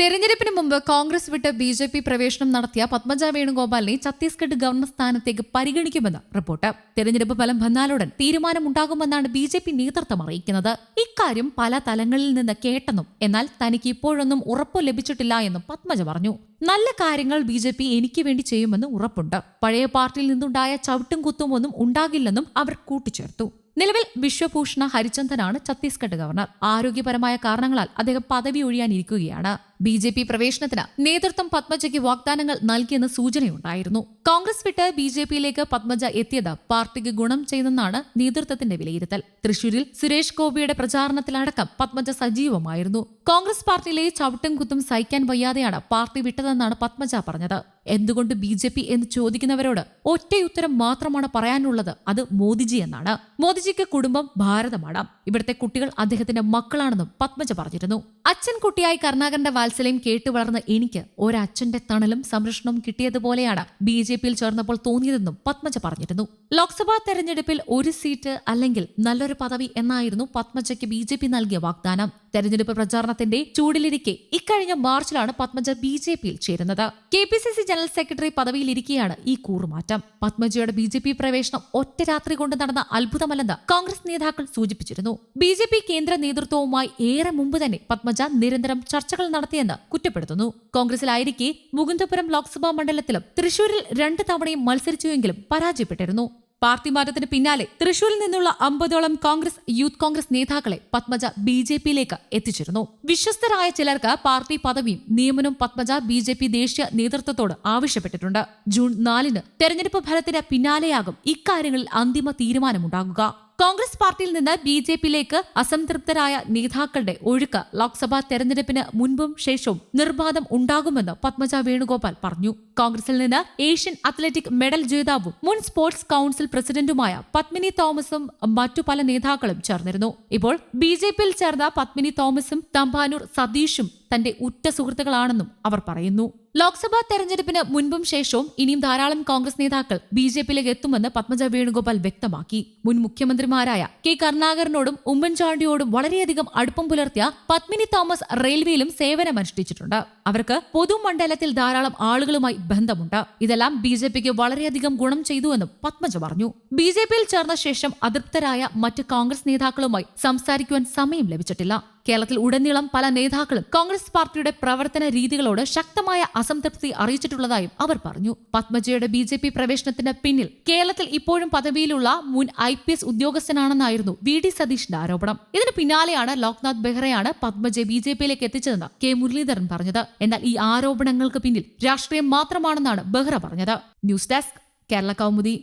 തെരഞ്ഞെടുപ്പിന് മുമ്പ് കോൺഗ്രസ് വിട്ട് ബി ജെ പി പ്രവേശനം നടത്തിയ പത്മജ വേണുഗോപാലിനെ ഛത്തീസ്ഗഡ് ഗവർണർ സ്ഥാനത്തേക്ക് പരിഗണിക്കുമെന്ന് റിപ്പോർട്ട്. തെരഞ്ഞെടുപ്പ് ഫലം വന്നാലുടൻ തീരുമാനമുണ്ടാകുമെന്നാണ് ബി ജെ പി നേതൃത്വം അറിയിക്കുന്നത്. ഇക്കാര്യം പല തലങ്ങളിൽ നിന്ന് കേട്ടെന്നും എന്നാൽ തനിക്ക് ഇപ്പോഴൊന്നും ഉറപ്പ് ലഭിച്ചിട്ടില്ല എന്നും പത്മജ പറഞ്ഞു. നല്ല കാര്യങ്ങൾ ബി ജെ പി എനിക്ക് വേണ്ടി ചെയ്യുമെന്ന് ഉറപ്പുണ്ട്. പഴയ പാർട്ടിയിൽ നിന്നുണ്ടായ ചവിട്ടും കുത്തും ഒന്നും ഉണ്ടാകില്ലെന്നും അവർ കൂട്ടിച്ചേർത്തു. നിലവിൽ വിശ്വഭൂഷണ ഹരിചന്ദനാണ് ഛത്തീസ്ഗഡ് ഗവർണർ. ആരോഗ്യപരമായ കാരണങ്ങളാൽ അദ്ദേഹം പദവി ഒഴിയാനിരിക്കുകയാണ്. ബി ജെ പി പ്രവേശനത്തിന് നേതൃത്വം പത്മജയ്ക്ക് വാഗ്ദാനങ്ങൾ നൽകിയെന്ന് സൂചനയുണ്ടായിരുന്നു. കോൺഗ്രസ് വിട്ട് ബി ജെ പിയിലേക്ക് പത്മജ എത്തിയത് പാർട്ടിക്ക് ഗുണം ചെയ്തെന്നാണ് നേതൃത്വത്തിന്റെ വിലയിരുത്തൽ. തൃശൂരിൽ സുരേഷ് ഗോപിയുടെ പ്രചാരണത്തിലടക്കം പത്മജ സജീവമായിരുന്നു. കോൺഗ്രസ് പാർട്ടിയിലെ ചവിട്ടും കുത്തും സഹിക്കാൻ വയ്യാതെയാണ് പാർട്ടി വിട്ടതെന്നാണ് പത്മജ പറഞ്ഞത്. എന്തുകൊണ്ട് ബി ജെ പി എന്ന് ചോദിക്കുന്നവരോട് ഒറ്റയുത്തരം മാത്രമാണ് പറയാനുള്ളത്? അത് മോദിജി എന്നാണ്. മോദിജിക്ക് കുടുംബം ഭാരതമാണ്. ഇവിടുത്തെ കുട്ടികൾ അദ്ദേഹത്തിന്റെ മക്കളാണെന്നും പത്മജ പറഞ്ഞിരുന്നു. അച്ഛൻ കുട്ടിയായി കരുണാകരന്റെ വാത്സല്യം കേട്ടു വളർന്ന എനിക്ക് ഒരച്ഛന്റെ തണലും സംരക്ഷണവും കിട്ടിയതുപോലെയാണ് ബി ജെ പിയിൽ ചേർന്നപ്പോൾ തോന്നിയതെന്നും പത്മജ പറഞ്ഞിരുന്നു. ലോക്സഭാ തെരഞ്ഞെടുപ്പിൽ ഒരു സീറ്റ് അല്ലെങ്കിൽ നല്ലൊരു പദവി എന്നായിരുന്നു പത്മജയ്ക്ക് ബി ജെ പി നൽകിയ വാഗ്ദാനം. തെരഞ്ഞെടുപ്പ് പ്രചാരണത്തിന്റെ ചൂടിലിരിക്കെ ഇക്കഴിഞ്ഞ മാർച്ചിലാണ് പത്മജ ബി ജെ പിയിൽ ചേരുന്നത്. K P C C general secretary പദവിയിലിരിക്കെയാണ് ഈ കൂറുമാറ്റം. പത്മജയുടെ ബി ജെ പി പ്രവേശനം ഒറ്റ രാത്രി കൊണ്ട് നടന്ന അത്ഭുതമല്ലെന്ന് കോൺഗ്രസ് നേതാക്കൾ സൂചിപ്പിച്ചിരുന്നു. ബി ജെ പി കേന്ദ്ര നേതൃത്വവുമായി ഏറെ മുമ്പ് തന്നെ പത്മജ നിരന്തരം ചർച്ചകൾ നടത്തിയെന്ന് കുറ്റപ്പെടുത്തുന്നു. കോൺഗ്രസിലായിരിക്കെ മുകുന്ദപുരം ലോക്സഭാ മണ്ഡലത്തിലും തൃശൂരിൽ രണ്ട് തവണയും മത്സരിച്ചുവെങ്കിലും പരാജയപ്പെട്ടിരുന്നു. പാർട്ടി മാറ്റത്തിന് പിന്നാലെ തൃശൂരിൽ നിന്നുള്ള അമ്പതോളം കോൺഗ്രസ് യൂത്ത് കോൺഗ്രസ് നേതാക്കളെ പത്മജ ബി ജെ പിയിലേക്ക് എത്തിച്ചിരുന്നു. വിശ്വസ്തരായ ചിലർക്ക് പാർട്ടി പദവിയും നിയമനവും പത്മജ ബി ജെ പി ദേശീയ നേതൃത്വത്തോട് ആവശ്യപ്പെട്ടിട്ടുണ്ട്. ജൂൺ നാലിന് തെരഞ്ഞെടുപ്പ് ഫലത്തിന് പിന്നാലെയാകും ഇക്കാര്യങ്ങളിൽ അന്തിമ തീരുമാനമുണ്ടാകുക. കോൺഗ്രസ് പാർട്ടിയിൽ നിന്ന് ബി ജെ പിയിലേക്ക് അസംതൃപ്തരായ നേതാക്കളുടെ ഒഴുക്ക് ലോക്സഭാ തെരഞ്ഞെടുപ്പിന് മുൻപും ശേഷവും നിർബാധം ഉണ്ടാകുമെന്ന് പത്മജ വേണുഗോപാൽ പറഞ്ഞു. കോൺഗ്രസിൽ നിന്ന് ഏഷ്യൻ അത്ലറ്റിക് മെഡൽ ജേതാവും മുൻ സ്പോർട്സ് കൌൺസിൽ പ്രസിഡന്റുമായ പത്മിനി തോമസും മറ്റു പല നേതാക്കളും ചേർന്നിരുന്നു. ഇപ്പോൾ ബി ജെ പിയിൽ ചേർന്ന പത്മിനി തോമസും തമ്പാനൂർ സതീഷും തന്റെ ഉറ്റ സുഹൃത്തുക്കളാണെന്നും അവർ പറയുന്നു. ലോക്സഭാ തെരഞ്ഞെടുപ്പിന് മുൻപും ശേഷവും ഇനിയും ധാരാളം കോൺഗ്രസ് നേതാക്കൾ ബി ജെ പിയിലേക്ക് എത്തുമെന്ന് പത്മജ വേണുഗോപാൽ വ്യക്തമാക്കി. മുൻ മുഖ്യമന്ത്രിമാരായ കെ കരുണാകരനോടും ഉമ്മൻചാണ്ടിയോടും വളരെയധികം അടുപ്പം പുലർത്തിയ പത്മിനി തോമസ് റെയിൽവേയിലും സേവനമനുഷ്ഠിച്ചിട്ടുണ്ട്. അവർക്ക് പൊതുമണ്ഡലത്തിൽ ധാരാളം ആളുകളുമായി ബന്ധമുണ്ട്. ഇതെല്ലാം ബി ജെ പിക്ക് വളരെയധികം ഗുണം ചെയ്തുവെന്നും പത്മജ പറഞ്ഞു. ബി ജെ പിയിൽ ചേർന്ന ശേഷം അതൃപ്തരായ മറ്റ് കോൺഗ്രസ് നേതാക്കളുമായി സംസാരിക്കുവാൻ സമയം ലഭിച്ചിട്ടില്ല. കേരളത്തിൽ ഉടനീളം പല നേതാക്കളും കോൺഗ്രസ് പാർട്ടിയുടെ പ്രവർത്തന രീതികളോട് ശക്തമായ അസംതൃപ്തി അറിയിച്ചിട്ടുള്ളതായും അവർ പറഞ്ഞു. പത്മജയുടെ ബി ജെ പി പ്രവേശനത്തിന് പിന്നിൽ കേരളത്തിൽ ഇപ്പോഴും പദവിയിലുള്ള മുൻ ഐ പി എസ് ഉദ്യോഗസ്ഥനാണെന്നായിരുന്നു വി ഡി സതീഷിന്റെ ആരോപണം. ഇതിന് പിന്നാലെയാണ് ലോക്നാഥ് ബെഹ്റയാണ് പത്മജയെ ബി ജെ പിയിലേക്ക് എത്തിച്ചതെന്ന് കെ മുരളീധരൻ പറഞ്ഞത്. എന്നാൽ ഈ ആരോപണങ്ങൾക്ക് പിന്നിൽ രാഷ്ട്രീയം മാത്രമാണെന്നാണ് ബെഹ്റ പറഞ്ഞത്. News desk Kerala Kaumudi.